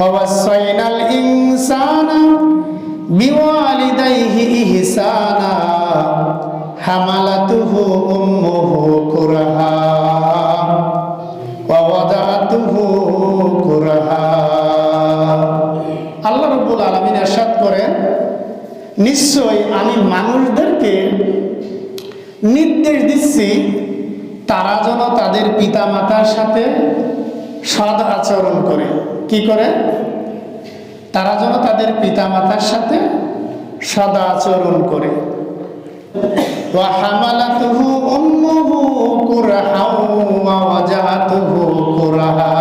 ووصينا الإنسان بوالديه إحسانا حملته أمه كرها ووضعته كرها আল্লাহ রব্বুল আলমিন এরশাদ করেন নিশ্চয় আমি মানুষদেরকে নির্দেশ দিচ্ছি তারা যেন তাদের পিতা মাতার সাথে সদ আচরণ করে কি করে তারা যেন তাদের পিতা মাতার সাথে সদ আচরণ করে وحملته أمه كرها ووضعته كرها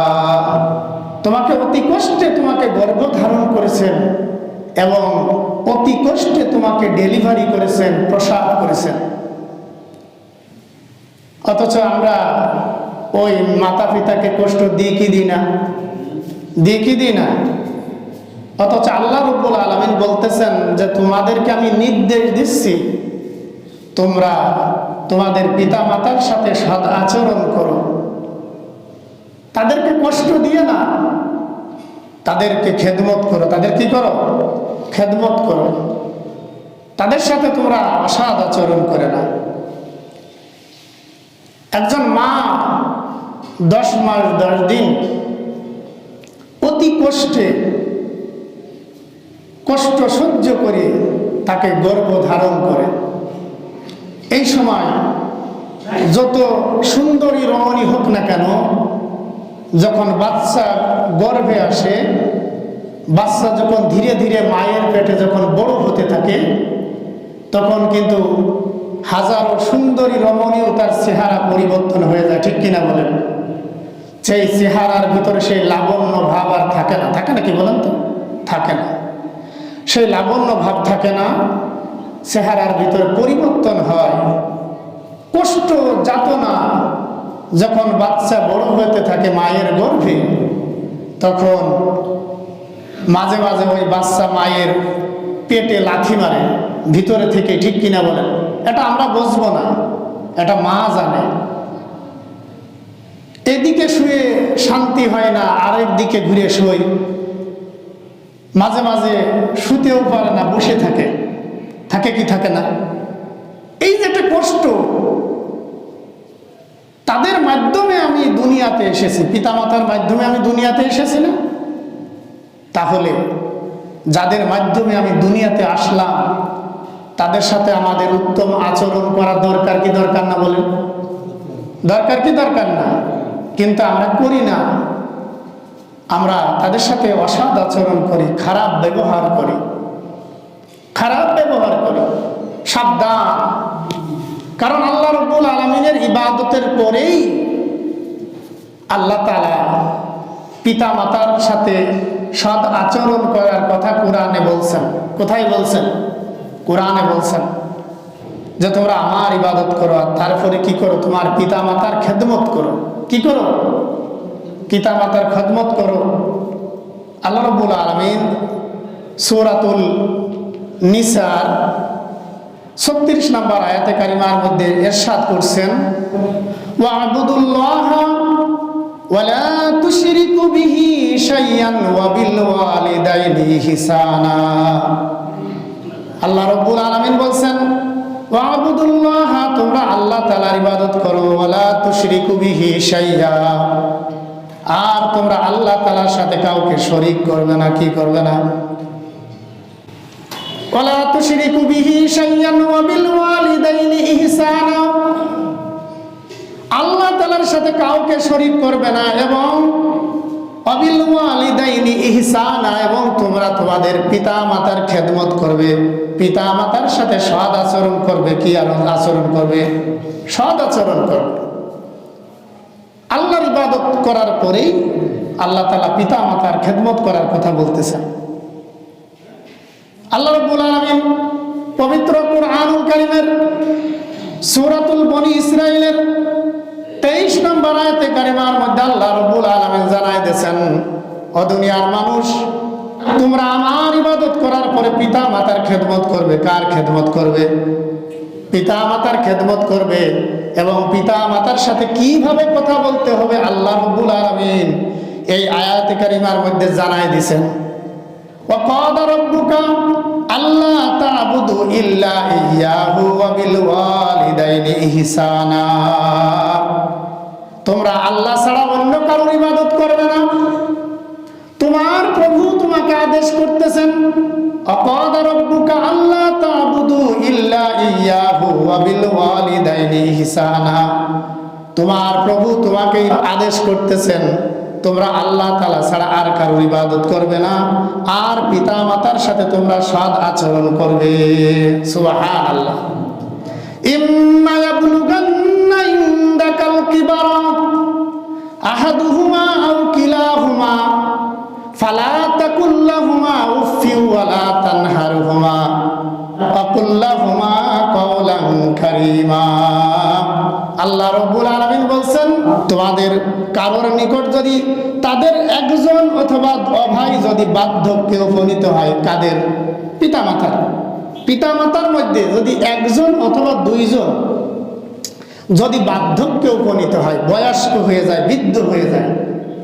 তোমাকে অতি কষ্টে তোমাকে গর্ভ ধারণ করেছেন এবং অতি কষ্টে তোমাকে ডেলিভারি করেছেন প্রসাদ করেছেন অথচ আমরা ওই মাতা পিতাকে কষ্ট দিই কি দিই না? দিই কি দিই না? অথচ আল্লাহ রব্বুল আলমিন বলতেছেন যে, তোমাদেরকে আমি নির্দেশ দিচ্ছি, তোমরা তোমাদের পিতা মাতার সাথে সদ আচরণ করো। তাদেরকে কষ্ট দিয়ে না, তাদেরকে খেদমত করো। তাদের কি করো? খেদমত করো। তাদের সাথে তোমরা অসাদ আচরণ করে না। একজন মা দশ মাস, দশ দিন। অতি কষ্টে, কষ্ট সহ্য করে তাকে গর্ভ ধারণ করে। এই সময় যত সুন্দরী রমণী হোক না কেন, যখন বাচ্চা গর্ভে আসে, বাচ্চা যখন ধীরে ধীরে মায়ের পেটে যখন বড় হতে থাকে, তখন কিন্তু হাজারো সুন্দরী রমণীও তার চেহারা পরিবর্তন হয়ে যায়, ঠিক কিনা বলেন? সেই চেহারার ভিতরে সেই লাবণ্য ভাব আর থাকে না। থাকে না কি বলেন তো? থাকে না। সেই লাবণ্য ভাব থাকে না, চেহারার ভিতরে পরিবর্তন হয়। কষ্ট, যাতনা, যখন বাচ্চা বড় হতে থাকে মায়ের গর্ভে, তখন মাঝে মাঝে ওই বাচ্চা মায়ের পেটে লাথি মারে, ভিতরে থেকে ঠিক কিনা বলেন? এটা আমরা বুঝব না। এটা মা জানে। এদিকে শুয়ে শান্তি হয় না, আরেক দিকে ঘুরে শুই মাঝে মাঝে শুতেও পারে না, বসে থাকে। থাকে কি থাকে না? এই যে একটা কষ্ট, তাদের মাধ্যমে আমি দুনিয়াতে এসেছি। পিতামাতার মাধ্যমে আমি দুনিয়াতে এসেছি না? তাহলে যাদের মাধ্যমে আমি দুনিয়াতে আসলাম, তাদের সাথে আমাদের উত্তম আচরণ করার দরকার কি দরকার না বলেন? দরকার কি দরকার না? কিন্তু আমরা করি না। আমরা তাদের সাথে অসৎ আচরণ করি, খারাপ ব্যবহার করি। খারাপ ব্যবহার করি। সাবধান। কারণ আল্লাহ রব্বুল আলমিনের ইবাদতের পরেই আল্লাহ তালা পিতা মাতার সাথে সৎ আচরণ করার কথা কোরআনে বলছেন। কোথায় বলছেন? কোরআনে বলছেন। যে তোমরা আমার ইবাদত করো, আর তারপরে কি করো? তোমার পিতা মাতার খেদমত করো। কি করো? পিতা মাতার খেদমত করো। আল্লাহ রব্বুল আলমিন সৌরাতুল নিসার ছত্রিশ নম্বর আয়াতে কারিমার মধ্যে এরশাদ করছেন, ওয়াবুদুল্লাহ ওয়ালিদাইনি ইহসানা আল্লাহ রাব্বুল আলামিন বলছেন ওয়াবুদুল্লাহ, তোমরা আল্লাহ তাআলার ইবাদত করো, ওয়ালা তুশরিকু বিহি শাইয়া। আর তোমরা আল্লাহ তাআলার সাথে কাউকে শরীক করবে না, কি করবে না? ওয়ালা তুশরিকু বিহি শাইয়ান ওয়া বিল ওয়ালিদাইনি ইহসানা। আল্লাহ তাআলার সাথে কাউকে শরীক করবে না এবং অবিল ওয়ালিদাইনি ইহসানা, এবং তোমরা তোমাদের পিতা মাতার খেদমত করবে। পিতা মাতার সাথে সৎ আচরণ করবে কি আর আচরণ করবে? সৎ আচরণ করবে। আল্লাহর ইবাদত করার পরেই আল্লাহ তালা পিতা মাতার খেদমত করার কথা বলতেছেন। আল্লাহ রব্বুল আলমিন পবিত্র কুরআনুল কারিমের সূরাতুল বনি ইসরাইলের তেইশ নম্বর আয়তে কারিমার মধ্যে আল্লাহ রব্বুল আলমিন জানাই দিয়েছেন, ও দুনিয়ার মানুষ তোমরা আমার ইবাদত করার পরে পিতা মাতার খেদমত করবে কার খেদমত করবে পিতা মাতার খেদমত করবে এবং পিতা মাতার সাথে কিভাবে কথা বলতে হবে আল্লাহ রব্বুল আলমিন এই আয়াতে কারিমার মধ্যে জানাই দিছেন وقال ربك ألا تعبدوا إلا إياه وبالوالدين إحسانا তোমরা আল্লাহ ছাড়া অন্য কারোর ইবাদত করবে না তোমার তোমাকে আদেশ করতেছেন আল্লাহ তোমার প্রভু তোমাকে আদেশ করতেছেন, তোমরা আল্লাহ তালা ছাড়া আর কারোর ইবাদত করবে না, আর পিতা মাতার সাথে তোমরা সৎ আচরণ করবে। কিবারা আহাদুহুমা আও কিলাহুমা। ফালা তাকুল্লাহুমা উফি ওয়ালা তানহারহুমা ওয়াকুল্লাহুমা কওলান আল্লাহ রাব্বুল আলামিন বলছেন, তোমাদের কারোর নিকট যদি তাদের একজন অথবা অভাই যদি বার্ধক্যে উপনীত হয়, কাদের? পিতামাতার। পিতামাতার মধ্যে যদি একজন অথবা দুইজন যদি বার্ধক্যে উপনীত হয়, বয়স্ক হয়ে যায়, বৃদ্ধ হয়ে যায়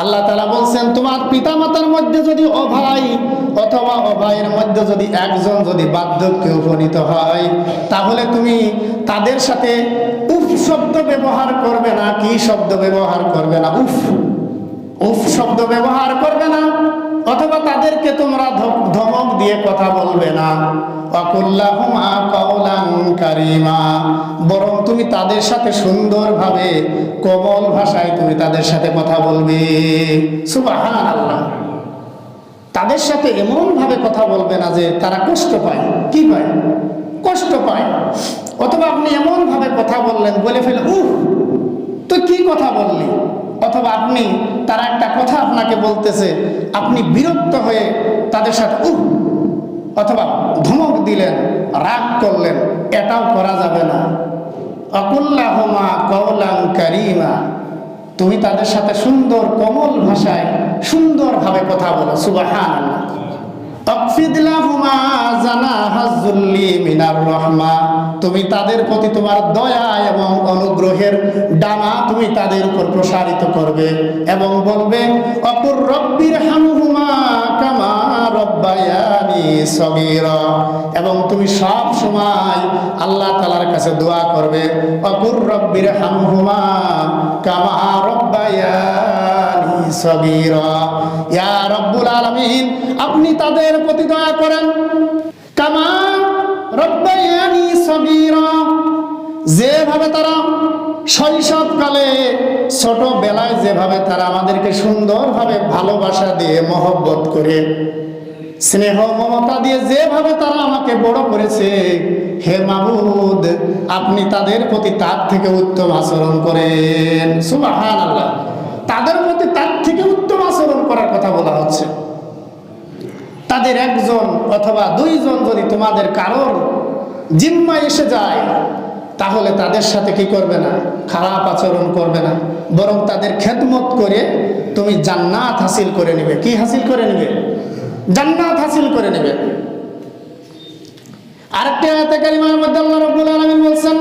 আল্লাহ তালা বলছেন, তোমার পিতা মাতার মধ্যে যদি অভাই অথবা অভাইয়ের মধ্যে যদি একজন যদি বার্ধক্যে উপনীত হয়, তাহলে তুমি তাদের সাথে উফ শব্দ ব্যবহার করবে না, কি শব্দ ব্যবহার করবে না? উফ উফ শব্দ ব্যবহার করবে না। অথবা তাদেরকে তোমরা ধমক দিয়ে কথা বলবে না। কারিমা। বরং তুমি তাদের সাথে সুন্দরভাবে, কোমল ভাষায় তুমি তাদের সাথে কথা বলবে। সুবহানাল্লাহ। তাদের সাথে এমন ভাবে কথা বলবে না যে তারা কষ্ট পায়। কি পায়? কষ্ট পায়। অথবা আপনি এমন ভাবে কথা বললেন, বলে ফেলে, উহ, তুই কি কথা বললি? অথবা আপনি তারা একটা কথা আপনাকে বলতেছে, আপনি বিরক্ত হয়ে তাদের সাথে, উহ, অথবা ধমক দিলেন, রাগ করলেন, এটাও করা যাবে না। অকুল্লাহমা কওলান কারিমা, তুমি তাদের সাথে সুন্দর কোমল ভাষায় সুন্দরভাবে কথা বলো সুবাহান তুমি তাদের প্রতি তোমার দয়া এবং অনুগ্রহের ডানা তুমি তাদের উপর প্রসারিত করবে এবং বলবে, অপুর রব্বির হামহুমা কামা রব্বায়ানি এবং তুমি সব সময় আল্লাহ তালার কাছে দোয়া করবে অকুর রব্বির হামহুমা কামা রব্বায়ানি আপনি তাদের প্রতি দয়া করেন। যেভাবে তারা শৈশবকালে, ছোটবেলায় যেভাবে তারা আমাদেরকে সুন্দরভাবে ভালোবাসা দিয়ে মহব্বত করে, স্নেহ মমতা দিয়ে যেভাবে তারা আমাকে বড় করেছে, হে মাহমুদ, আপনি তাদের প্রতি তার থেকে উত্তম আচরণ করেন। আল্লাহ তাদের প্রতি তার থেকে উত্তম আচরণ করার কথা বলা হচ্ছে। তাদের একজন অথবা দুইজন যদি তোমাদের কারোর জিম্মা এসে যায়, তাহলে তাদের সাথে কি করবে না? খারাপ আচরণ করবে না। বরং তাদের খেদমত করে তুমি জান্নাত হাসিল করে নেবে। কি হাসিল করে নেবে? জান্নাত হাসিল করে নেবে। আরেকটি আয়াতে কারিমার মধ্যে আল্লাহ রাব্বুল আলামিন বলছেন,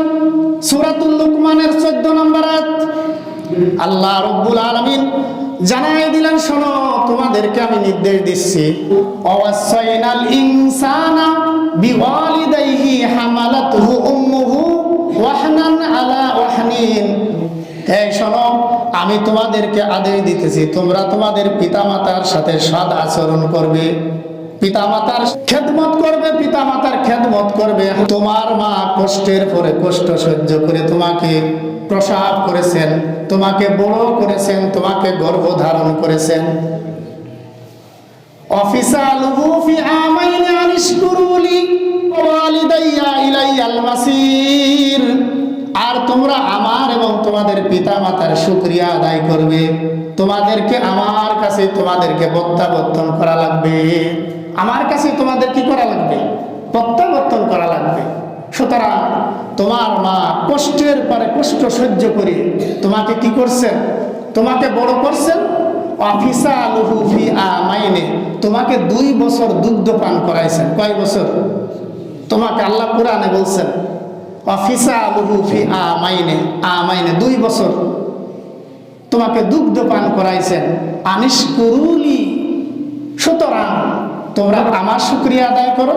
সূরাতুল লুকমানের 14 নম্বর আয়াত, আল্লাহ রাব্বুল আলামিন জানাই দিলেন, শোনো, তোমাদেরকে আমি নির্দেশ দিচ্ছি। অওয়াসাইনাল ইনসানা বিওয়ালিদাইহি হামালাতুহু উম্মুহু ওয়াহনান আলা ওয়াহনিন। এই, শোনো, আমি তোমাদেরকে আদেশ দিতেছি, তোমরা তোমাদের পিতামাতার সাথে সৎ আচরণ করবে। পিতামাতার খেদমত করবে, পিতামাতার খেদমত করবে। তোমার মা কষ্টের পরে কষ্ট সহ্য করে তোমাকে প্রসাব করেছেন, তোমাকে বড় করেছেন, তোমাকে গর্ভ ধারণ করেছেন। অফিসালুহু ফি আমাইন আনিশকুরুলি ওয়ালিদাইয়া ইলাইয়াল মাসির। আর তোমরা আমার এবং তোমাদের পিতা মাতার শুকরিয়া আদায় করবে। তোমাদেরকে আমার কাছে তোমাদেরকে প্রত্যাবর্তন করা লাগবে। আমার কাছে তোমাদের কি করা লাগবে? প্রত্যাবর্তন করা লাগবে। সুতরাং তোমার মা কষ্টের পরে কষ্ট সহ্য করে তোমাকে কি করছেন? তোমাকে বড় করছেন? অফিসা লুহুফি আ মাইনে তোমাকে দুই বছর দুগ্ধ পান করাইছেন। কয় বছর? তোমাকে আল্লাহ কোরআনে বলছেন অফিসা লুহুফি আ মাইনে আ মাইনে দুই বছর। তোমাকে দুগ্ধ পান করাইছেন। আনিস কুরুলি সুতরাং তোমরা আমার শুক্রিয়া আদায় করো।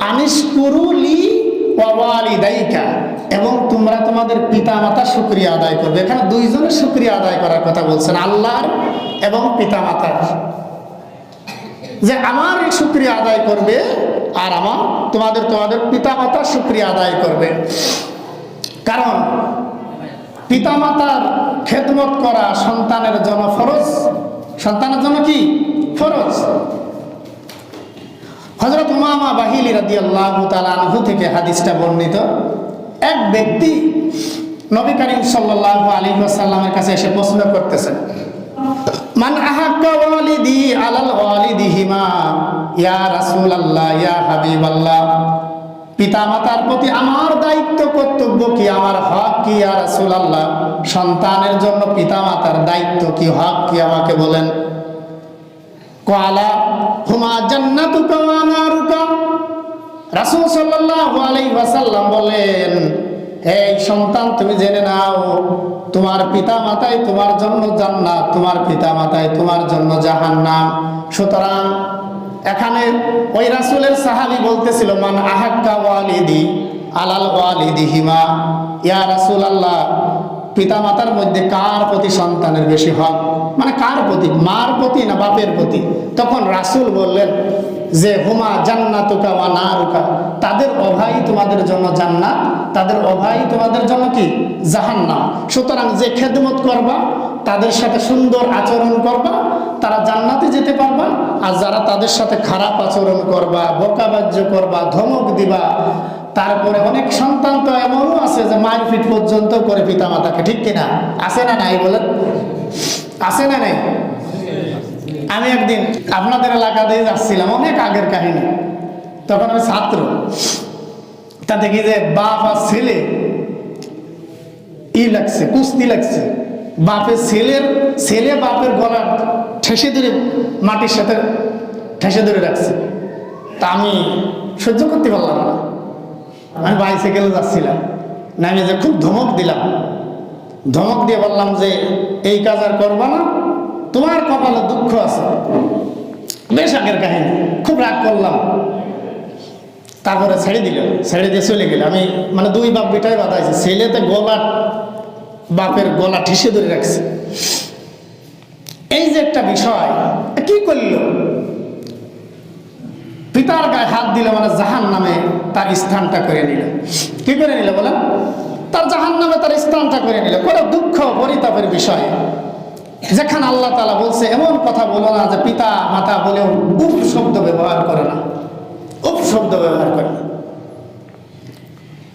আনিস কুরুলি ওয়ালিদাইকা। এবং তোমরা তোমাদের পিতা মাতা শুক্রিয়া আদায় করবে। এখানে দুইজনের শুক্রিয়া আদায় করার কথা বলছেন, আল্লাহর এবং পিতা মাতার যে আমার শুক্রিয়া আদায় করবে আর আমার তোমাদের তোমাদের পিতা মাতার শুক্রিয়া আদায় করবে। কারণ পিতা মাতার খেদমত করা সন্তানের জন্য ফরজ। সন্তানের জন্য কি? ফরজ। হজরত উমামা বাহিলি রাদি আল্লাহ আনহু থেকে হাদিসটা বর্ণিত। এক ব্যক্তি নবী করিম সাল্লাহ আলী সাল্লামের কাছে এসে প্রশ্ন করতেছেন ইয়া ইয়া হাবিবাল্লাহ পিতা মাতার প্রতি আমার দায়িত্ব কর্তব্য কি? আমার হক কি? সন্তানের জন্য পিতা মাতার দায়িত্ব কি? হক কি আমাকে বলেন? কলা হুমা জান্নাতুকা ওয়া নারুকা? রাসূল সাল্লাল্লাহু আলাইহি ওয়াসাল্লাম বলেন, এই সন্তান তুমি জেনে নাও, তোমার পিতা মাতাই তোমার জন্য জান্নাত, তোমার পিতা মাতাই তোমার জন্য জাহান্নাম। সুতরাং এখানে ওই রাসূলের সাহাবী বলতেছিল, মান আহাক্কা ওয়ালিদি আলাল ওয়ালিদি হিমা ইয়া রাসূলুল্লাহ পিতা মাতার মধ্যে কার প্রতি সন্তানের বেশি হক? মানে কার প্রতি? মার প্রতি না বাপের প্রতি? তখন রাসূল বললেন, যে হুমা জান্নাতুকা ওয়া নারুকা, তাদের অভাই তোমাদের জন্য জান্নাত, তাদের অভাই তোমাদের জন্য কি? জাহান্নাম। সুতরাং যে খেদমত করবা, তাদের সাথে সুন্দর আচরণ করবা, তারা জান্নাতে যেতে পারবা, আর যারা তাদের সাথে খারাপ আচরণ করবা, বোকাবাজ্য করবা, ধমক দিবা তারপরে অনেক সন্তান তো এমনও আছে যে মায়ের ফিট পর্যন্ত করে পিতা মাতাকে ঠিক কিনা? আছে না নাই বলেন? আছে না নাই? আমি একদিন আপনাদের এলাকা দিয়ে যাচ্ছিলাম, অনেক আগের কাহিনী। তখন আমি ছাত্র। তা দেখি যে বাপ আর ছেলে ই লাগছে কুস্তি লাগছে বাপের ছেলের, ছেলে বাপের গলা ঠেসে ধরে মাটির সাথে ঠেসে ধরে রাখছে। তা আমি সহ্য করতে পারলাম না। আমি বাইসাইকেলে যাচ্ছিলাম। নামে যে খুব ধমক দিলাম। ধমক দিয়ে বললাম যে, এই কাজ আর করবা না। তোমার কপালে দুঃখ আছে। বেশ আগের কাহিনী। খুব রাগ করলাম। তারপরে ছেড়ে দিল। ছেড়ে দিয়ে চলে গেল। আমি মানে দুই বাপ বেটাই বাধাইছে ছেলেতে গলা, বাপের গলা ঠেসে ধরে রাখছে। এই যে একটা বিষয় কি করল? গায়ে হাত দিলে মানে জাহান নামে তার স্থানটা করে নিল। কি করে নিল বলেন? তার জাহান নামে তার স্থানটা করে নিল। কোনো দুঃখ, পরিতাপের বিষয়। যেখানে আল্লাহ তালা বলছে, এমন কথা বলো না যে পিতা, মাতা বলেও উপ শব্দ ব্যবহার করে না। উপ শব্দ ব্যবহার করে না।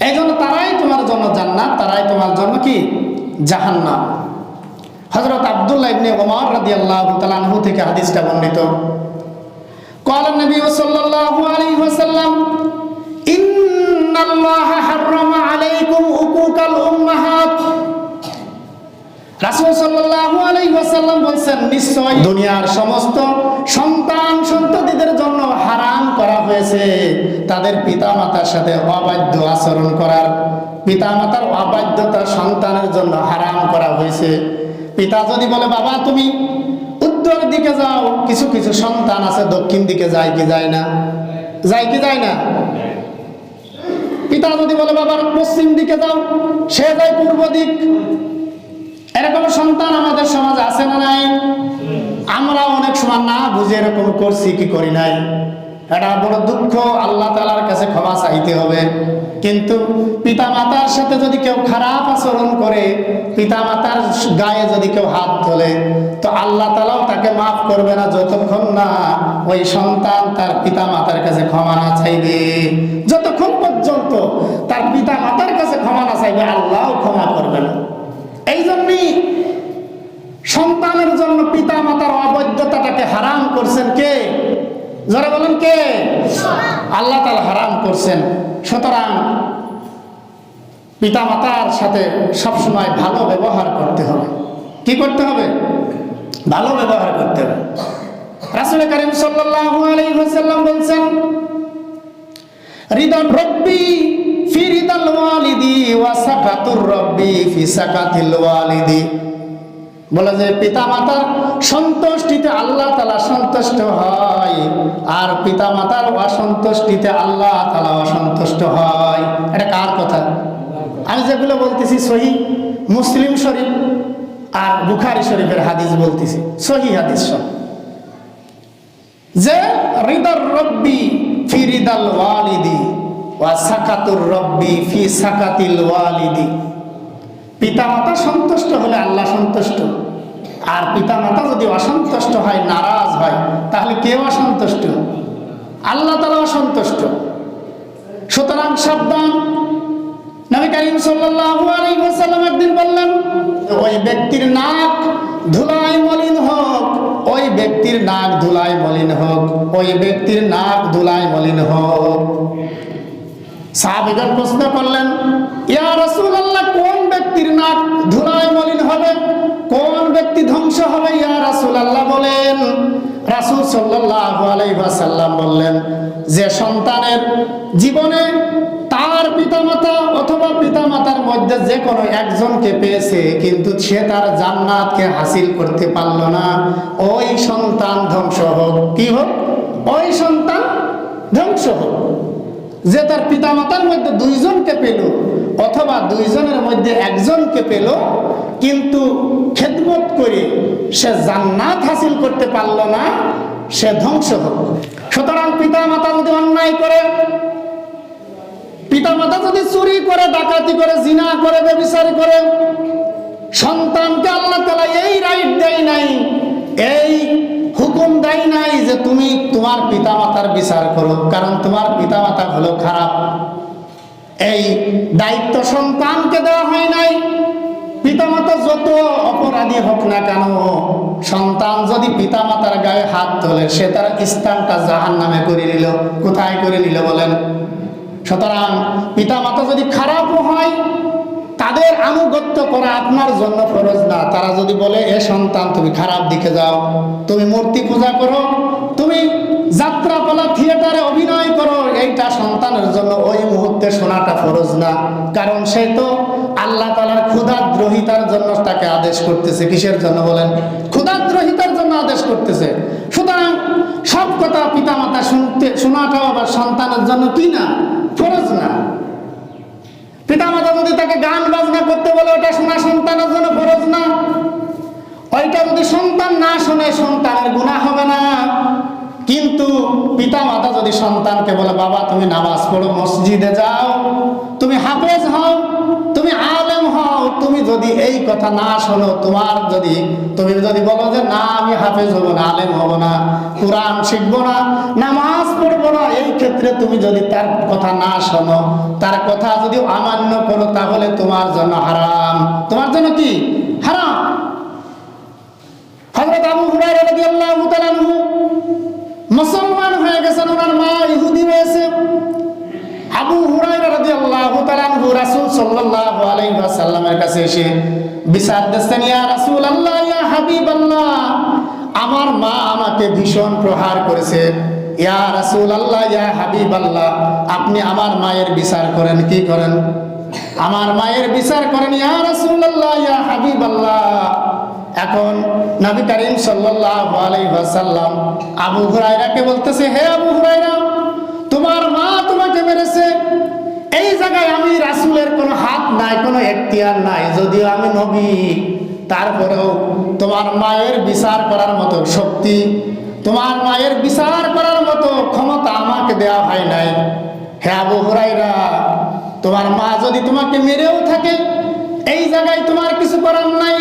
এই জন্য তারাই তোমার জন্য জান্নাত, তারাই তোমার জন্য কি? জাহান্নাম। হজরত আবদুল্লাহ ইবনে ওমর রাদিয়াল্লাহু তাআলা আনহু থেকে হাদিসটা বর্ণিত। قال النبي صلى الله عليه وسلم إن الله حرم عليكم حقوق الأمهات রাসূল সাল্লাল্লাহু আলাইহি ওয়াসাল্লাম বলেন নিশ্চয় দুনিয়ার সমস্ত সন্তান সন্ততিদের জন্য হারাম করা হয়েছে তাদের পিতামাতার সাথে অবাধ্য আচরণ করার পিতামাতার অবাধ্যতা সন্তানের জন্য হারাম করা হয়েছে পিতা যদি বলে বাবা তুমি উত্তর দিকে যাও, কিছু কিছু সন্তান আছে, দক্ষিণ দিকে যায় কি যায় না? যায় কি যায় না? পিতা যদি বলে বাবার পশ্চিম দিকে যাও, সে যায় পূর্ব দিক। এরকম সন্তান আমাদের সমাজে আছে না নাই? আমরা অনেক সময় না বুঝে এরকম করছি, কি করি নাই? এটা বড় দুঃখ, আল্লাহ তালার কাছে ক্ষমা চাইতে হবে। কিন্তু পিতা মাতার সাথে যদি কেউ খারাপ আচরণ করে পিতা মাতার গায়ে যদি কেউ হাত তোলে, তো আল্লাহ তালাও তাকে মাফ করবে না যতক্ষণ না ওই সন্তান তার পিতা মাতার কাছে ক্ষমা না চাইবে। যতক্ষণ পর্যন্ত তার পিতা মাতার কাছে ক্ষমা না চাইবে আল্লাহও ক্ষমা করবে না। এই জন্যই সন্তানের জন্য পিতা মাতার অবৈধতাটাকে হারাম করছেন কে? যারা বলেন কে? আল্লাহ তালা হারাম করছেন। সুতরাং পিতা মাতার সাথে সবসময় ভালো ব্যবহার করতে হবে। কি করতে হবে? ভালো ব্যবহার করতে হবে। রাসুল করিম সাল্লাল্লাহু আলাইহি ওয়াসাল্লাম বলছেন রিদাল রব্বি ফি রিদাল ওয়ালিদি ওয়া সাকাতুর রব্বি ফি সাকাতিল ওয়ালিদি। বলে যে পিতা মাতার সন্তুষ্টিতে আল্লাহ তালা সন্তুষ্ট হয়, আর পিতা মাতার অসন্তুষ্টিতে আল্লাহ তালা অসন্তুষ্ট হয়। এটা কার কথা? আমি যেগুলো বলতেছি সহি, মুসলিম শরীফ আর বুখারি শরীফের হাদিস বলতেছি, সহি হাদিস সব। যে হৃদর রব্বি ফি রিদাল ওয়ালিদি, ওয়া সাকাতুর রব্বি ফি সাকাতিল ওয়ালিদি। পিতামাতা সন্তুষ্ট হলে আল্লাহ সন্তুষ্ট। আর পিতামাতা যদি অসন্তুষ্ট হয়, নারাজ হয়, তাহলে কেউ অসন্তুষ্ট? আল্লাহ তালা অসন্তুষ্ট। সুতরাং সাবধান। নবী একদিন বললেন, ওই ব্যক্তির নাক হোক, ওই ব্যক্তির নাক হোক, ওই ব্যক্তির নাক হোক। নাক ধুলায় মলিন হবে, কোন ব্যক্তি ধ্বংস হবে? ইয়া রাসূলুল্লাহ বলেন। রাসূল সাল্লাল্লাহু আলাইহি ওয়াসাল্লাম বললেন, যে সন্তানের জীবনে তার পিতামাতা অথবা পিতামাতার মধ্যে যে কোনো একজনকে পেয়েছে, কিন্তু সে তার জান্নাতকে হাসিল করতে পারল না। ওই সন্তান ধ্বংস হোক। কি হোক? ওই সন্তান ধ্বংস হোক। যে তার পিতামাতার মধ্যে দুইজনকে পেল অথবা দুইজনের মধ্যে একজনকে পেল, কিন্তু খেদমত করে সে জান্নাত হাসিল করতে পারল না, সে ধ্বংস হোক সুতরাং পিতা মাতা যদি অন্যায় করে পিতা মাতা যদি চুরি করে, ডাকাতি করে, জিনা করে, ব্যবিচার করে, সন্তানকে আল্লাহ তালা এই রাইট দেয় নাই, এই হুকুম দেয় নাই যে তুমি তোমার পিতা মাতার বিচার করো, কারণ তোমার পিতামাতা হলো খারাপ। এই দায়িত্ব সন্তানকে দেওয়া হয় নাই। পিতামাতা যত অপরাধী হোক না কেন, সন্তান যদি পিতামাতার গায়ে হাত তোলে, সে তার স্থানটা জাহান নামে করে নিল। কোথায় করে নিল বলেন? সুতরাং পিতামাতা যদি খারাপও হয়, তাদের আনুগত্য করা আপনার জন্য ফরজ না। তারা যদি বলে, এ সন্তান, তুমি খারাপ দিকে যাও, তুমি মূর্তি পূজা করো, তুমি যাত্রাপালা থিয়েটারে অভিনয় সন্তানের জন্য ওই মুহূর্তে শোনাটা ফরজ না। কারণ সে তো আল্লাহ তালার ক্ষুধাদ্রোহিতার জন্য তাকে আদেশ করতেছে। কিসের জন্য বলেন? ক্ষুধাদ্রোহিতার জন্য আদেশ করতেছে। সুতরাং সব কথা পিতামাতা শুনতে শোনাটাও আবার সন্তানের জন্য কি না? ফরজ না। পিতামাতা যদি তাকে গান বাজনা করতে বলে, ওটা শোনা সন্তানের জন্য ফরজ না। ওইটা যদি সন্তান না শোনে, সন্তানের গুণা হবে না। কিন্তু পিতামাতা যদি সন্তানকে বলে, বাবা, তুমি নামাজ পড়ো, মসজিদে যাও, তুমি হাফেজ হও, তুমি আলেম হও, তুমি যদি এই কথা না শোনো, তোমার যদি, তুমি যদি বলো যে, না, আমি হাফেজ হব না, আলেম হব না, কোরআন শিখব না, নামাজ পড়ব না, এই ক্ষেত্রে তুমি যদি তার কথা না শোনো, তার কথা যদি অমান্য করো, তাহলে তোমার জন্য হারাম। তোমার জন্য কি? হারাম। হযরত আবু হুরায়রা রাদিয়াল্লাহু তাআলা মুসলমান হয়ে গেছেন ওনার মা ইহুদি রয়েছে। আবু হুরায়রা রাদিয়াল্লাহু তাআলা আনহু রাসূল সাল্লাল্লাহু আলাইহি ওয়াসাল্লামের কাছে এসে বিচার দিচ্ছেন, ইয়া রাসূলুল্লাহ, ইয়া হাবিবাল্লাহ, আমার মা আমাকে ভীষণ প্রহার করেছে। ইয়া রাসূলুল্লাহ, ইয়া হাবিবাল্লাহ, আপনি আমার মায়ের বিচার করেন, কি করেন? আমার মায়ের বিচার করেন, ইয়া রাসূলুল্লাহ, ইয়া হাবিবাল্লাহ এখন নবী করিম সাল্লাল্লাহু আলাইহি ওয়াসাল্লাম আবু হুরায়রাকে বলতেছে, হে আবু হুরায়রা, তোমার মা তোমাকে মেরেছে। এই জায়গায় আমি রাসূলের কোনো হাত নাই, কোনো এখতিয়ার নাই। যদিও আমি নবী, তারপরেও তোমার মায়ের বিচার করার মতো শক্তি, তোমার মায়ের বিচার করার মতো ক্ষমতা আমাকে দেওয়া হয় নাই। হে আবু হুরায়রা, তোমার মা যদি তোমাকে মেরেও থাকে, এই জায়গায় তোমার কিছু করার নাই।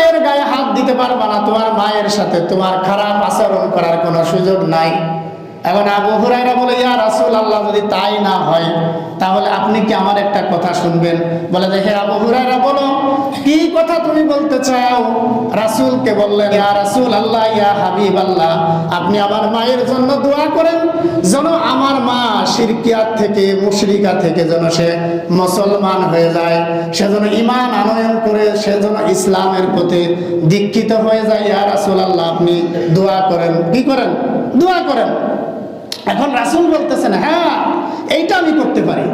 মায়ের গায়ে হাত দিতে পারবা না, তোমার মায়ের সাথে তোমার খারাপ আচরণ করার কোনো সুযোগ নাই। এখন আবু হুরাইরা বলে, ইয়া রাসূল আল্লাহ যদি তাই না হয়, তাহলে আপনি কি আমার একটা কথা শুনবেন? বলে হে আবু হুরাইরা বলো, কি কথা তুমি বলতে চাও? রাসূলকে বললেন, ইয়া রাসূল আল্লাহ ইয়া হাবিব আল্লাহ আপনি আমার মায়ের জন্য দোয়া করেন, যেন আমার মা শিরকিয়াত থেকে, মুশরিকা থেকে যেন সে মুসলমান হয়ে যায়, সে যেন ইমান আনয়ন করে, সে যেন ইসলামের প্রতি দীক্ষিত হয়ে যায়। ইয়া রাসূল আল্লাহ আপনি দোয়া করেন। কি করেন? দোয়া করেন। এখন রাসূল বলতেছেন হ্যাঁ এইটা আমি করতে পারি।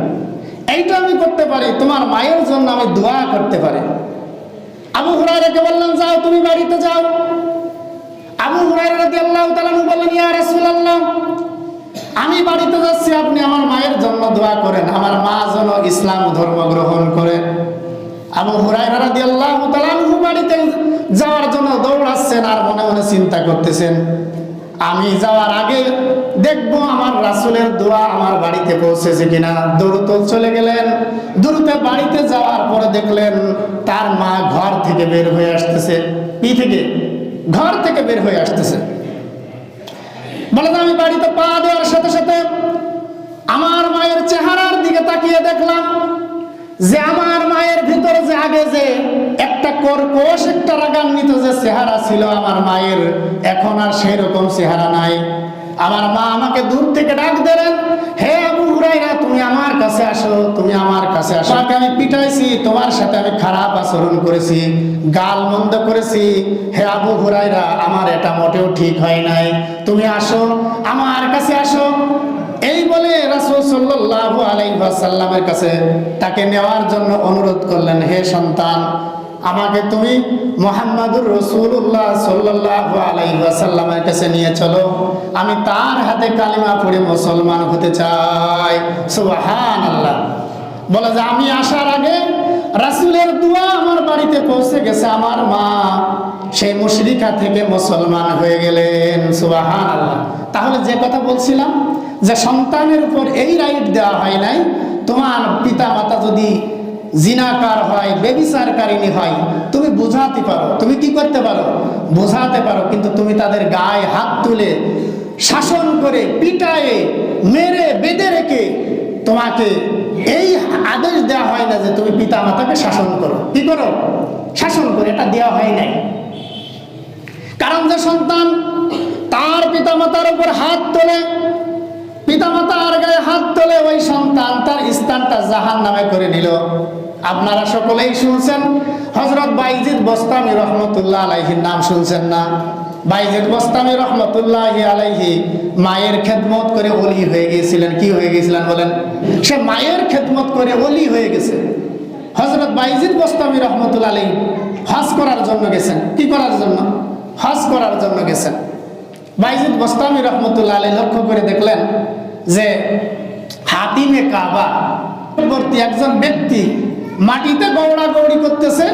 এইটা আমি করতে পারি, তোমার মায়ের জন্য আমি দোয়া করতে পারি। আবু হুরায়রাকে বললাম যাও, তুমি বাড়িতে যাও। আবু হুরায়রা রাদিয়াল্লাহু তাআলা বললেন, ইয়া রাসূলুল্লাহ, আমি বাড়িতে যাচ্ছি, আপনি আমার মায়ের জন্য দোয়া করেন। আমার মা যেন ইসলাম ধর্ম গ্রহণ করে। আবু হুরায়রা রাদিয়াল্লাহু তাআলা বাড়িতে যাওয়ার জন্য দৌড়াচ্ছেন আর মনে মনে চিন্তা করতেছেন। আমি যাওয়ার আগে দেখব আমার রাসুলের দোয়া আমার বাড়িতে পৌঁছেছে কিনা। দ্রুত চলে গেলেন। দ্রুত বাড়িতে যাওয়ার পরে দেখলেন তার মা ঘর থেকে বের হয়ে আসতেছে। কি থেকে? ঘর থেকে বের হয়ে আসতেছে। বলে আমি বাড়িতে পা দেওয়ার সাথে সাথে আমার মায়ের চেহারার দিকে তাকিয়ে দেখলাম। যে আমার মায়ের ভিতরে যে আগে যে একটা কর্কশ, একটা রাগান্বিত যে চেহারা ছিল আমার মায়ের, এখন আর সেই রকম চেহারা নাই। আমার মা আমাকে দূর থেকে ডাক দিলেন, হে আবু হুরাইরা তুমি আমার কাছে আসো, তুমি আমার কাছে আসো। আমাকে আমি পিটাইছি, তোমার সাথে আমি খারাপ আচরণ করেছি, গাল মন্দ করেছি। হে আবু হুরাইরা আমার এটা মোটেও ঠিক হয় নাই। তুমি আসো, আমার কাছে আসো। এই বলে রাসূল সাল্লাল্লাহু আলাইহি ওয়াসাল্লামের কাছে তাকে নেওয়ার জন্য অনুরোধ করলেন, হে সন্তান, আমাকে তুমি মোহাম্মদুর রসুল্লাহ সাল্লাল্লাহু আলাইহি ওয়াসাল্লামের কাছে নিয়ে চলো। আমি তার হাতে কালিমা পড়ে মুসলমান হতে চাই। সুবাহান আল্লাহ বলে যে, আমি আসার আগে রাসূলের দোয়া আমার বাড়িতে পৌঁছে গেছে, আমার মা সেই মুশরিকা থেকে মুসলমান হয়ে গেলেন। সুবাহান আল্লাহ তাহলে যে কথা বলছিলাম যে সন্তানের উপর এই রাইট দেওয়া হয় নাই, তোমার পিতা মাতা যদি জিনাকার হয় বেবিচারকারিনী হয়, তুমি বোঝাতে পারো। তুমি কি করতে পারো? বোঝাতে পারো, কিন্তু তুমি তাদের গায়ে হাত তুলে শাসন করে পিটায়ে, মেরে, বেঁধে রেখে তোমাকে এই আদেশ দেওয়া হয় না যে তুমি পিতা মাতাকে শাসন করো। কি করো? শাসন করে, এটা দেওয়া হয় নাই। কারণ যে সন্তান তার পিতামাতার উপর হাত তোলে পিতামাতার গায়ে হাত তোলে ওই সন্তান তার স্থানটা জাহান নামে করে নিল। আপনারা সকলেই শুনছেন? হজরত বাইজিদ বস্তামি রহমতুল্লাহ আলাইহির নাম শুনছেন না? বাইজিদ বস্তামি রহমতুল্লাহ আলাইহি মায়ের খেদমত করে অলি হয়ে গিয়েছিলেন। কি হয়ে গিয়েছিলেন বলেন? সে মায়ের খেদমত করে অলি হয়ে গেছে। হজরত বাইজিদ বস্তামি রহমতুল্লাহ আলাই হজ করার জন্য গেছেন। কি করার জন্য? হজ করার জন্য গেছেন। বাইজিদ বস্তামি রহমতুল্লাহ আলী লক্ষ্য করে দেখলেন যে হাতিমে কাবা, পরবর্তী একজন ব্যক্তি মাটিতে গৌড়া গৌড়ি করতেছে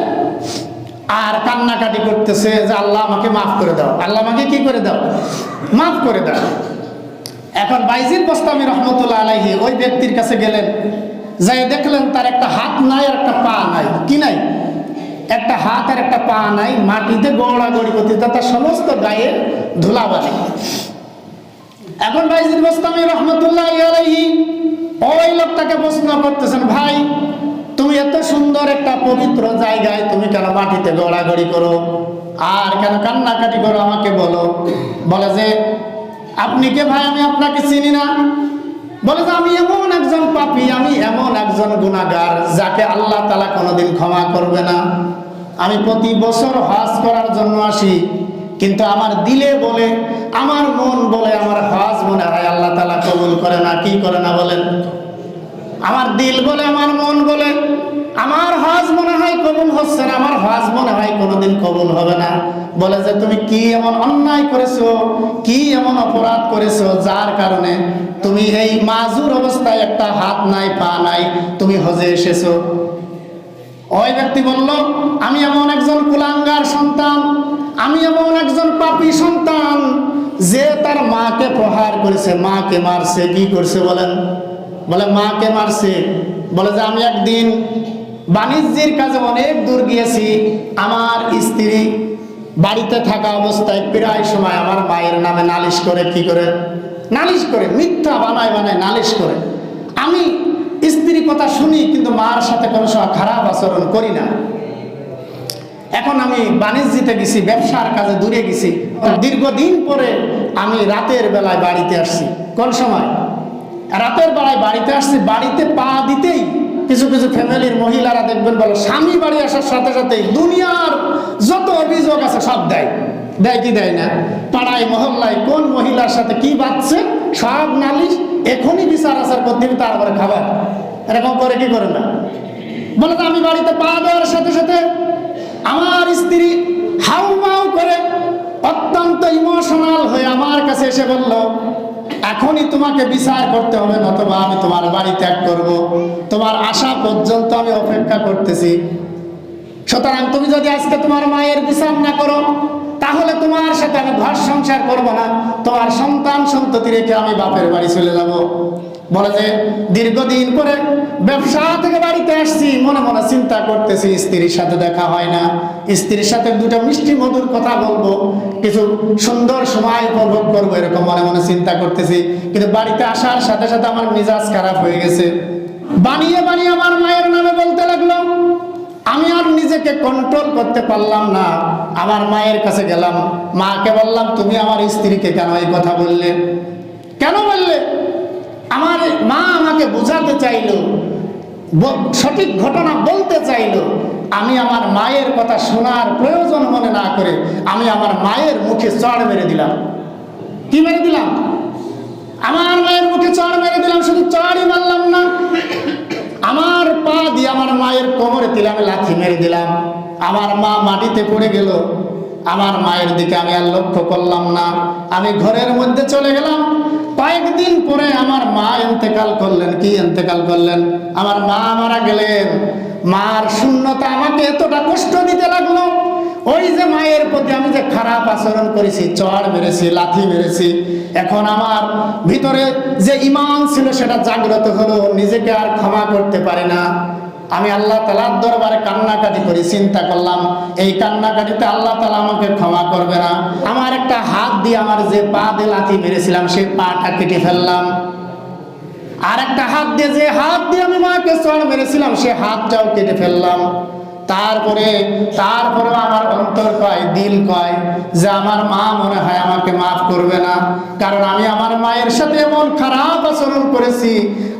আর কান্নাকাটি করতেছে যে আল্লাহ আমাকে মাফ করে দাও। আল্লাহ আমাকে কি করে দাও? মাফ করে দাও। এখন বাইজিদ বস্তামি রহমতুল্লাহ আলাইহি ওই ব্যক্তির কাছে গেলেন যাই দেখলেন তার একটা হাত নাই আর একটা পা নাই। কি নাই? একটা হাত আর একটা পা নাই, মাটিতে গৌড়া গড়ি করতে। তার সমস্ত গায়ে ধুলা বাড়ে এখন বাইজিদ বস্তামি রহমতুল্লাহ আলাইহি, ওই লোকটাকে প্রশ্ন করতেছেন, ভাই, তুমি এত সুন্দর একটা পবিত্র জায়গায় তুমি কেন মাটিতে গড়াগড়ি করো? আর কেন কান্নাকাটি করো? আমাকে বলো। বলে যে, আপনি কে ভাই? আমি আপনাকে চিনি না। বলে যে, আমি এমন একজন পাপী, আমি এমন একজন গুণাগার যাকে আল্লাহ তালা কোনোদিন ক্ষমা করবে না। আমি প্রতি বছর হজ করার জন্য আসি। কিন্তু আমার দিলে বলে, আমার মন বলে, আমার হজ মনে হয় আল্লাহ তালা কবুল করে না, কি করে না বলেন? আমার দিল বলে, আমার মন বলে, আমার হজ মনে হয় কবুল হচ্ছে না, আমার হজ মনে হয় কোনোদিন কবুল হবে না। বলে যে, তুমি কি এমন অন্যায় করেছ? কি এমন অপরাধ করেছ? যার কারণে তুমি এই মাজুর অবস্থায় একটা হাত নাই, পা নাই, তুমি হজে এসেছ? ওই ব্যক্তি বলল, আমি এমন একজন কুলাঙ্গার সন্তান, আমি এমন একজন পাপী সন্তান যে তার মাকে প্রহার করেছে। মাকে মারছে, কি করছে বলেন? বলে, মাকে মারছে। বলে যে, আমি একদিন বাণিজ্যের কাজে অনেক দূর গিয়েছি। আমার স্ত্রী বাড়িতে থাকা অবস্থায় প্রায় সময় আমার মায়ের নামে নালিশ করে, কি করে? নালিশ করে, মিথ্যা বানায় বানায় নালিশ করে। আমি স্ত্রী কথা শুনি, কিন্তু মার সাথে কোনো সময় খারাপ আচরণ করি না। এখন আমি বাণিজ্যিতে গেছি, ব্যবসার কাজে দূরে গেছি। দীর্ঘদিন পরে আমি রাতের বেলায় বাড়িতে আসছি। কোন সময়? রাতের বেলায় বাড়িতে আসছি, বাড়িতে পা দিতেই কিছু কিছু ফ্যামিলির মহিলারা দেখবেন বলো, স্বামী বাড়ি আসার সাথে সাথে দুনিয়ার যত অভিযোগ আছে সব দেয়। দেয় কি দেয় না? পাড়ায়, মহল্লায় কোন মহিলার সাথে কি বাঁচছে সব নালিশ এখনই বিচার আচার করতে হবে তারপরে খাবার। এরকম করে কি করে না? বলে আমি বাড়িতে পা দেওয়ার সাথে সাথে আমার স্ত্রী হাউ মাউ করে অত্যন্ত ইমোশনাল হয়ে আমার কাছে এসে বলল, এখনই তোমাকে বিচার করতে হবে, নতুবা আমি তোমার বাড়ি ত্যাগ করব। তোমার আশা পর্যন্ত আমি অপেক্ষা করতেছি। সুতরাং তুমি যদি আজকে তোমার মায়ের বিচার না করো তাহলে তোমার সাথে আমি ঘর সংসার করব না। তোমার সন্তান সন্ততি রেখে আমি বাপের বাড়ি চলে যাব। বলে যে, দীর্ঘদিন পরে ব্যবসা থেকে বাড়িতে আসছি, মনে মনে চিন্তা করতেছি, স্ত্রীর সাথে দেখা হয় না। স্ত্রীর সাথে দুটো মিষ্টি মধুর কথা বলব। কিছু সুন্দর সময় উপভোগ করব, এরকম মনে মনে চিন্তা করতেছি। কিন্তু বাড়িতে আসার সাথে সাথে আমার মেজাজ খারাপ হয়ে গেছে। বানিয়ে বানিয়ে আমার মায়ের নামে বলতে লাগল আমি আর নিজেকে কন্ট্রোল করতে পারলাম না। আমার মায়ের কাছে গেলাম। মাকে বললাম, তুমি আমার স্ত্রীকে কেন এই কথা বললে? কেন বললে? আমার মা আমাকে বোঝাতে চাইলো। সঠিক ঘটনা বলতে চাইলো। আমি আমার মায়ের কথা শোনার প্রয়োজন মনে না করে আমি আমার মায়ের মুখে চড় মেরে দিলাম। কি মেরে দিলাম? আমার মায়ের মুখে চড় মেরে দিলাম, শুধু চড়ই মারলাম না। আমার পা দিয়ে আমার মায়ের কোমরে দিলে আমি লাথি মেরে দিলাম। আমার মা মাটিতে পড়ে গেল। আমার মায়ের দিকে আমি আর লক্ষ্য করলাম না। আমি ঘরের মধ্যে চলে গেলাম। কয়েকদিন পরে আমার মা ইন্তেকাল করলেন। কি ইন্তেকাল করলেন? আমার মা মারা গেলেন। মার শূন্যতা আমাকে এতটা কষ্ট দিতে লাগল। ওই যে মায়ের প্রতি আমি যে খারাপ আচরণ করেছি, চড় মেরেছি, লাথি মেরেছি, এখন আমার ভিতরে যে ইমান ছিল সেটা জাগ্রত হলো, নিজেকে আর ক্ষমা করতে পারি না। আমি আল্লাহ তালার দরবারে কান্নাকাটি করি, চিন্তা করলাম, এই কান্নাকাটিতে আল্লাহ তালা আমাকে ক্ষমা করবে না। আমার একটা হাত দিয়ে আমার যে পা দিয়ে লাথি মেরেছিলাম, সেই পাটা কেটে ফেললাম। আর একটা হাত দিয়ে যে হাত দিয়ে আমি মাকে চড় মেরেছিলাম, সে হাতটাও কেটে ফেললাম। তারপরে তারপরে আমার অন্তর কয়, দিল কয় যে আমার মা মনে হয় আমাকে মাফ করবে না। কারণ আমি আমার মায়ের সাথে এমন খারাপ আচরণ করেছি,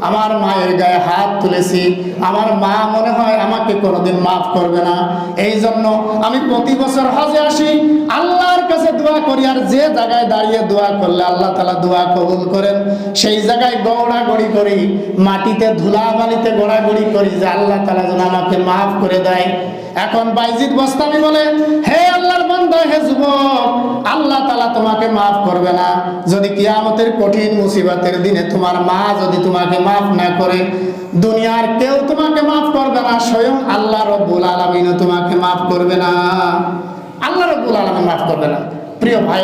আমার মায়ের গায়ে হাত তুলেছি, আমার মা মনে হয় আমাকে কোনোদিন মাফ করবে না। এই জন্য আমি প্রতি বছর হজে আসি, আল্লাহর কাছে দোয়া করি, আর যে জায়গায় দাঁড়িয়ে দোয়া করলে আল্লাহ তালা দোয়া কবুল করেন, সেই জায়গায় গড়াগড়ি করি, মাটিতে ধুলা বালিতে গড়াগড়ি করি যে আল্লাহ তালা যেন আমাকে মাফ করে দেয়। এখন বাইজিদ বস্তামি বলে, হে আল্লাহর বন্ধ হে যুবক, আল্লাহ তালা তোমাকে মাফ করবে না। যদি কিয়ামতের কঠিন মুসিবতের দিনে তোমার মা যদি তোমাকে মাফ না করে, দুনিয়ার কেউ তোমাকে মাফ করবে না, স্বয়ং আল্লাহ রব্বুল আলমিনও তোমাকে মাফ করবে না। আল্লাহ রব্বুল আলমিন মাফ করবে না। প্রিয় ভাই